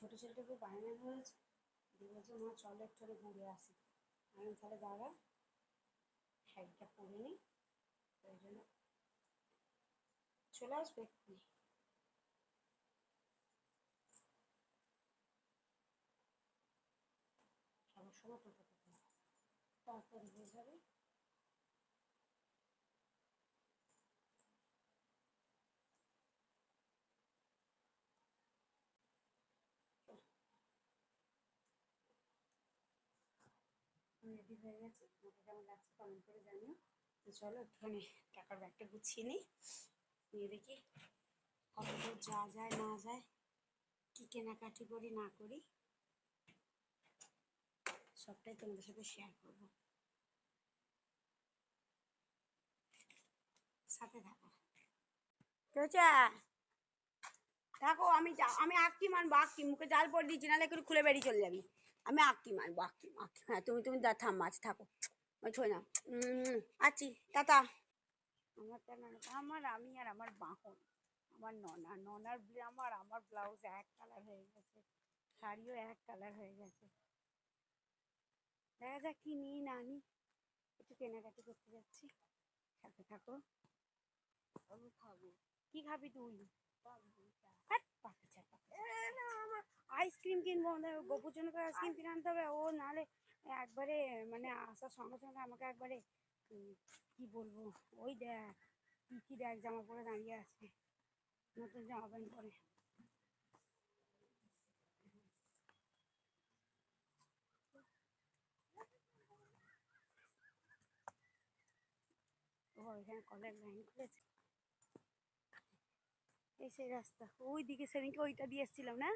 ছোটো ছেলেটা খুব বায়না হয়েছে। দিয়ে বলছে, মা, চলো একটু ঘুরে আসি। আমি তাহলে দাঁড়া, শাড়িটা পরে নিই ওই জন্য চলে আসবে এক্ষুনি। সবার সময় টোটো তাড়াতাড়ি হয়ে যাবে রেডি হয়ে গেছে। আমাকে কেমন লাগছে কমেন্ট করে জানিও। তো চলো একটুখানি টাকার ব্যাগটা গুছিয়ে নিই। নিয়ে দেখি কত যা যায়, না যায়, কী কেনাকাটি করি, না করি। সবটাই তোমাদের সাথে শেয়ার করব। সাথে থাকো। চোচা দেখো আমি আমি আঁকটি মানবো আঁকটি মুখে জাল পড়ে দিচ্ছি, নাহলে একটু খুলে বেরিয়ে চলে যাবি। আমি আঁকি মানবো আঁকটি আঁকটি হ্যাঁ তুমি তুমি দা থাম মাছ থাকো। ছয় না। আছি টাটা। আমার আমার আমি আর আমার বাহন। আমার ননা ননার আমার আমার ব্লাউজ এক কালার হয়ে গেছে। শাড়িও এক কালার হয়ে গেছে। দেখা যাক কি নিই না আমি একটু কেনাকাটি করতে যাচ্ছি। সাথে থাকো। আমি খাব। কি খাবি তুই? হাট, বাচ্চা, বাচ্চা। আইসক্রিম কিনবো গপুর জন্য আইসক্রিম কিনে আনতে হবে। ও নাহলে একবারে মানে আসার সঙ্গে সঙ্গে আমাকে একবারে কি বলব? ওই দেখ, কি দেখ, জামা পরে দাঁড়িয়ে আছে। নতুন জামা প্যান্ট পরে। ও কলের লাইন খুলেছে। এই সেই রাস্তা। ওই দিকে সেদিনকে ওইটা দিয়ে এসেছিলাম, না?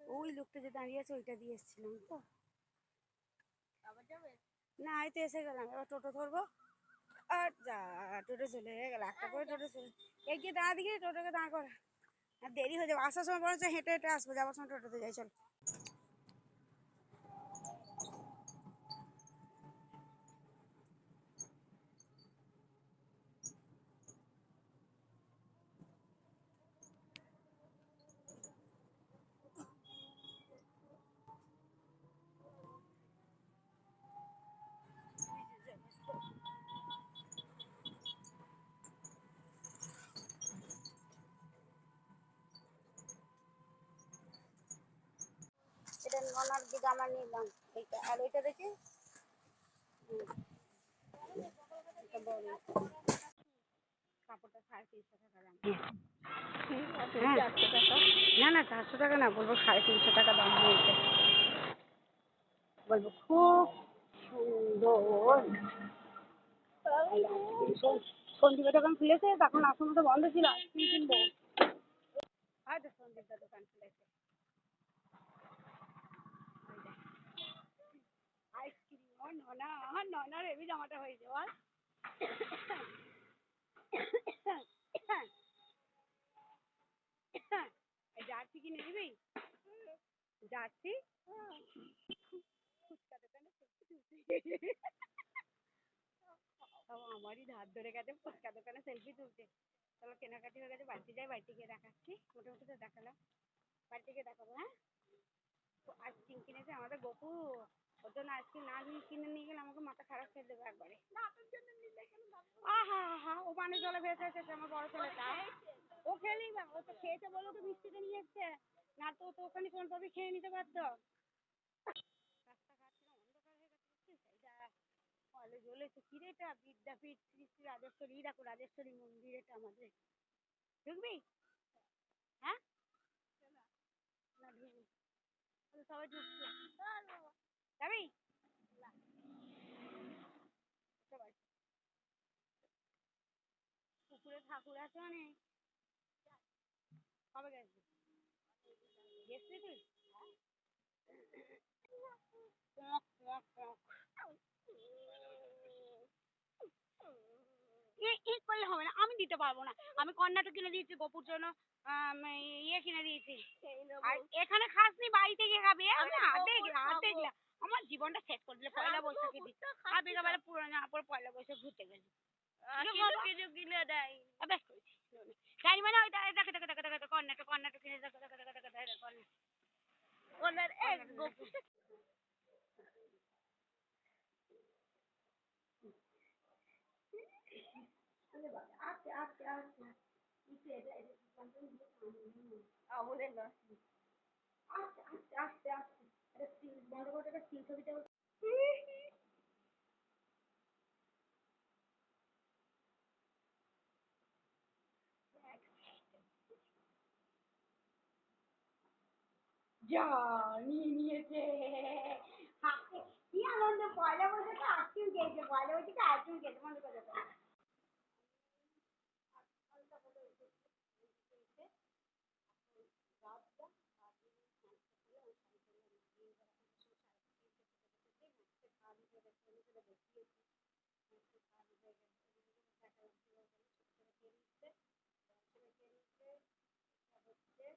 ওই লোকটা যে দাঁড়িয়ে আছে ওইটা দিয়ে এসেছিলাম তো। না এই তো এসে গেলাম। এবার টোটো ধরবো। আর যা টোটো চলে গেল। একটা করে টোটো চলে এগিয়ে দাঁড়া দিকে টোটোকে দাঁড় করা। আর দেরি হয়ে যাবে। আসার সময় বরঞ্চ হেঁটে হেঁটে আসব। যাওয়ার সময় টোটোতে যাই চল। এটা ননার দিকে আমরা নিলাম এইটা আর ওইটা দেখে? হ্যাঁ। না না চারশো টাকা না বলব সাড়ে তিনশো টাকা দাম হয়েছে। বলব খুব সুন্দর। সন্দীপের দোকান খুলেছে তখন আসুন তো বন্ধ ছিল আইসক্রিম কিনবো? হয়তো সন্দীপদার দোকান খুলেছে। ও ননা, আমার ননার জামাটা হয়েছে, বল। জার্সি কিনে দিবি? জার্সি? সব আমারই ধার ধরে গেছে ফুচকা দোকানে সেলফি তুলছে। চলো কেনাকাটি হয়ে গেছে, বাড়িতে যাই, বাড়িতে গিয়ে দেখাচ্ছি। মোটামুটি তো দেখালাম। বাড়িতে গিয়ে দেখাবো হ্যাঁ? আইসক্রিম কিনেছে আমাদের গপু। ওর জন্য আইসক্রিম না নিয়ে কিনে নিয়ে গেলে আমাকে মাথা খারাপ করে দেবে একবারে। আহা হা ও পানি জলে ভেসে এসেছে আমার বড় ছেলেটা। ও খেলেই বা ও তো খেয়েছে বলে তো মিষ্টিতে নিয়ে এসছে। না তো তো ওখানে কোন ভাবে খেয়ে নিতে পারতো। কলে জ্বলেছে। কি রে এটা? বিদ্যাপীঠ শ্রী শ্রী রাজেশ্বরী। দেখো রাজেশ্বরী মন্দির এটা আমাদের। ঢুকবি? হ্যাঁ? না ঢুকবি সবাই ঢুকছে যাবি? পুকুরে ঠাকুর আছে অনেক কবে গেছিস গেছিলি তুই? এ এ করলে হবে না আমি দিতে পারব না আমি কর্নাটক কিনে দিয়েছি গপুর জন্য ইয়ে কিনে দিয়েছি আর এখানে খাসনি বাড়িতে গিয়ে খাবি আমি হাতে হাতে আমার জীবনটা সেট করে দিলে পয়লা বৈশাখে দিচ্ছি আর বিকালবেলা পুরো না পরে পয়লা বৈশাখ ঘুরতে গেছি কিছু কিনে দেয় বেশ করেছি জানি মানে ওইটা দেখো দেখো দেখো দেখো কর্নাটক কর্নাটক কিনে দেখো দেখো দেখো দেখো দেখো কর্নাটক কর্নার এক গোপ আস্তে আস্তে আস্তে একটু এটা এটা কন্ট্রোল না। আস্তে আস্তে আস্তে আস্তে এটা স্টিল বন্ধ করে একটা স্টিল ছবিটা যা নিয়ে নিয়েছে। কি আনন্দ পয়লা বৈশাখে আইসক্রিম খেয়েছে পয়লা বৈশাখে আইসক্রিম খেয়েছে বন্ধ করে দাও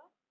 거야?